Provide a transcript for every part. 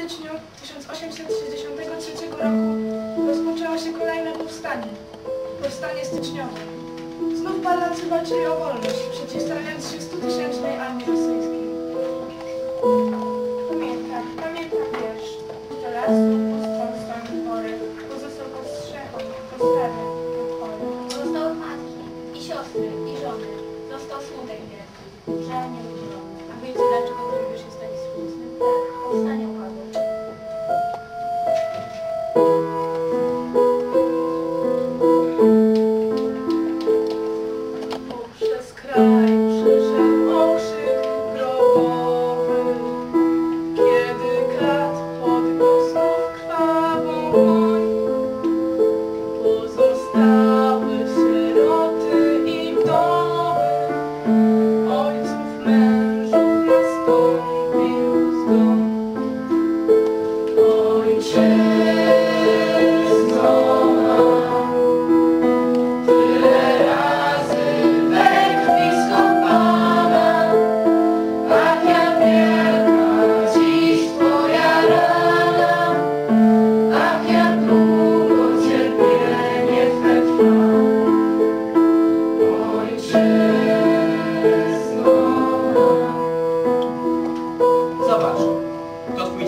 styczniu 1863 roku rozpoczęło się kolejne powstanie. Powstanie styczniowe. Znów Polacy walczyli o wolność, przeciwstawiając się 100-tysięcznej armii rosyjskiej.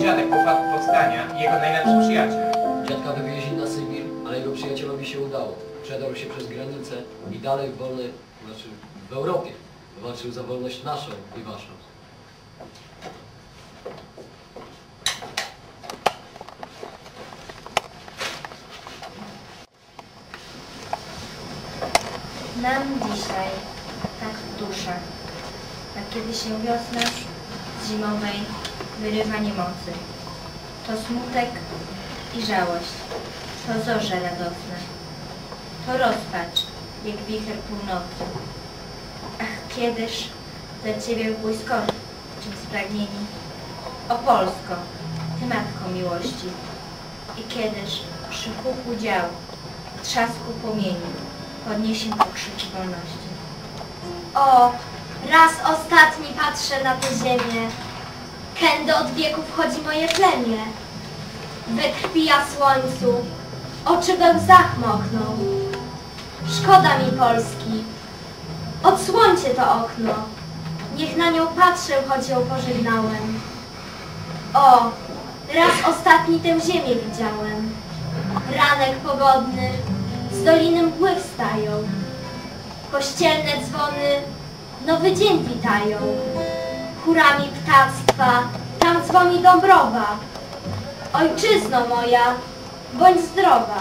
Dziadek po fachu powstania i jego najlepszy przyjaciel. Dziadka wywieźli na Sybir, ale jego przyjacielowi się udało. Przedarł się przez granicę i dalej w wolnej, znaczy w Europie walczył za wolność naszą i waszą. Nam dzisiaj tak w duszach, jak kiedy się wiosna z zimowej wyrywa niemocy. To smutek i żałość, to zorze radosne, to rozpacz, jak wicher północy. Ach, kiedyż dla Ciebie błyskoczym spragnieni, o Polsko, Ty matko miłości. I kiedyż przy huku dział, trzasku płomieni, podniesie pokrzyki wolności. O, raz ostatni patrzę na tę ziemię. Kędy od wieków chodzi moje plemię. We krwi słońcu, oczy we łzach mokną. Szkoda mi Polski, odsłońcie to okno. Niech na nią patrzę, choć ją pożegnałem. O, raz ostatni tę ziemię widziałem. Ranek pogodny, z doliny mgły wstają. Kościelne dzwony nowy dzień witają. Chórami ptactwa tam dzwoni Dąbrowa. Ojczyzno moja, bądź zdrowa.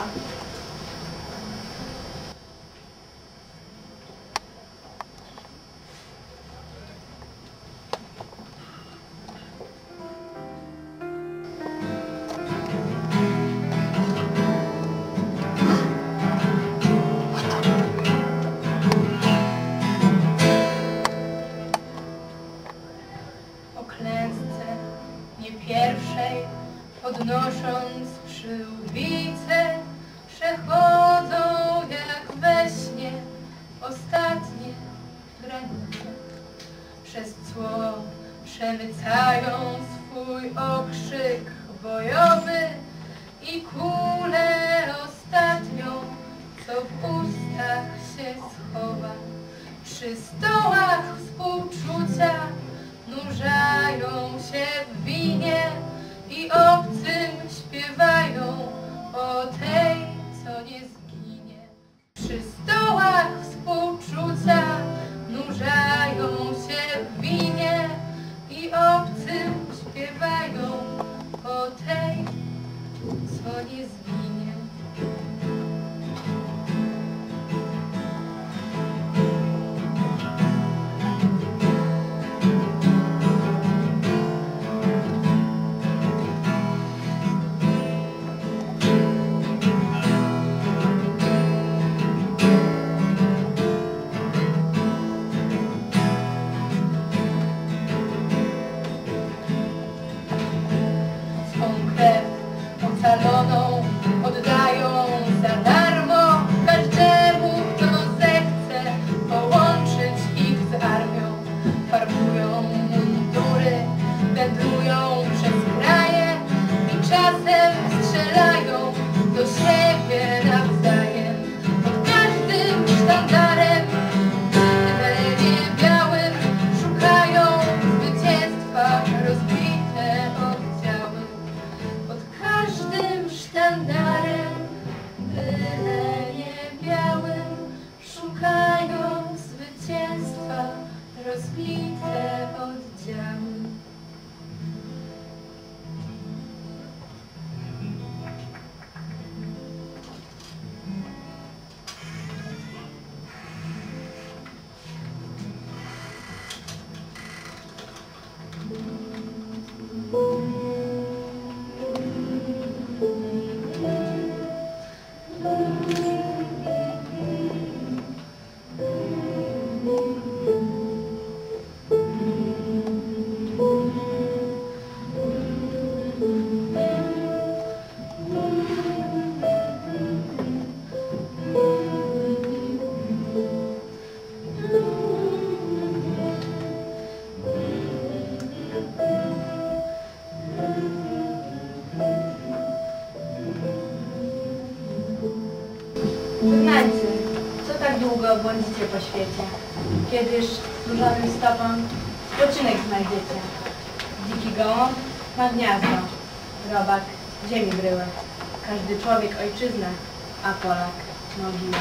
Bojowy i kulę ostatnią, co w ustach się schowa. Przy stołach współczucia nurzają się w winie i obcym śpiewają o tej, co nie zginie. Przy stołach slipping błądzicie po świecie? Kiedyż różowym stopom spoczynek znajdziecie. Dziki gołąb ma gniazdo, robak ziemi bryłę. Każdy człowiek ojczyznę, a Polak mogilę.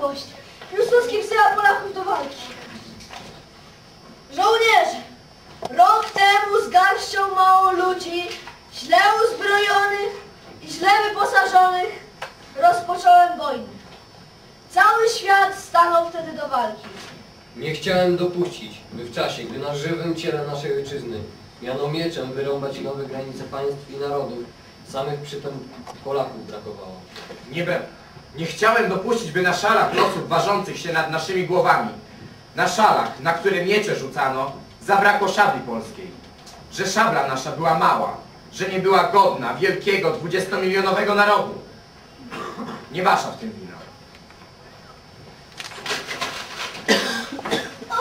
Niepodległość! Piłsudski wzywa Polaków do walki! Żołnierze! Rok temu z garścią mało ludzi, źle uzbrojonych i źle wyposażonych, rozpocząłem wojnę. Cały świat stanął wtedy do walki. Nie chciałem dopuścić, by w czasie, gdy na żywym ciele naszej ojczyzny miano mieczem wyrąbać nowe granice państw i narodów, samych przytem Polaków brakowało. Nie, be, nie chciałem dopuścić, by na szalach losów ważących się nad naszymi głowami, na szalach, na które miecze rzucano, zabrakło szabli polskiej. Że szabla nasza była mała, że nie była godna wielkiego dwudziestomilionowego narodu. Nie wasza w tym wina. O,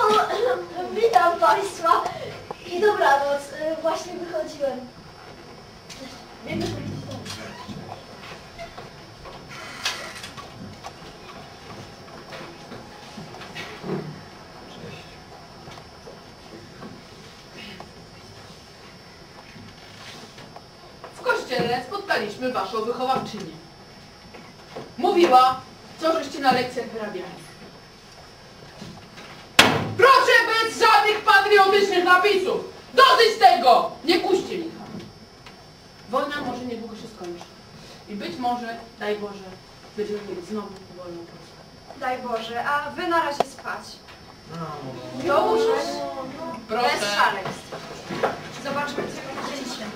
witam Państwa i dobranoc. Y, Właśnie wychodziłem. Spotkaliśmy waszą wychowawczynię. Mówiła, co żeście na lekcjach wyrabiali. Proszę bez żadnych patriotycznych napisów! Dosyć tego! Nie kuście licha. Wojna może niedługo się skończy. I być może, daj Boże, będziemy mieli znowu wolną Polskę. Daj Boże, a wy na razie spać. Dobrze. Bez Proszę. szaleństw. Zobaczmy, co będzie dzisiaj.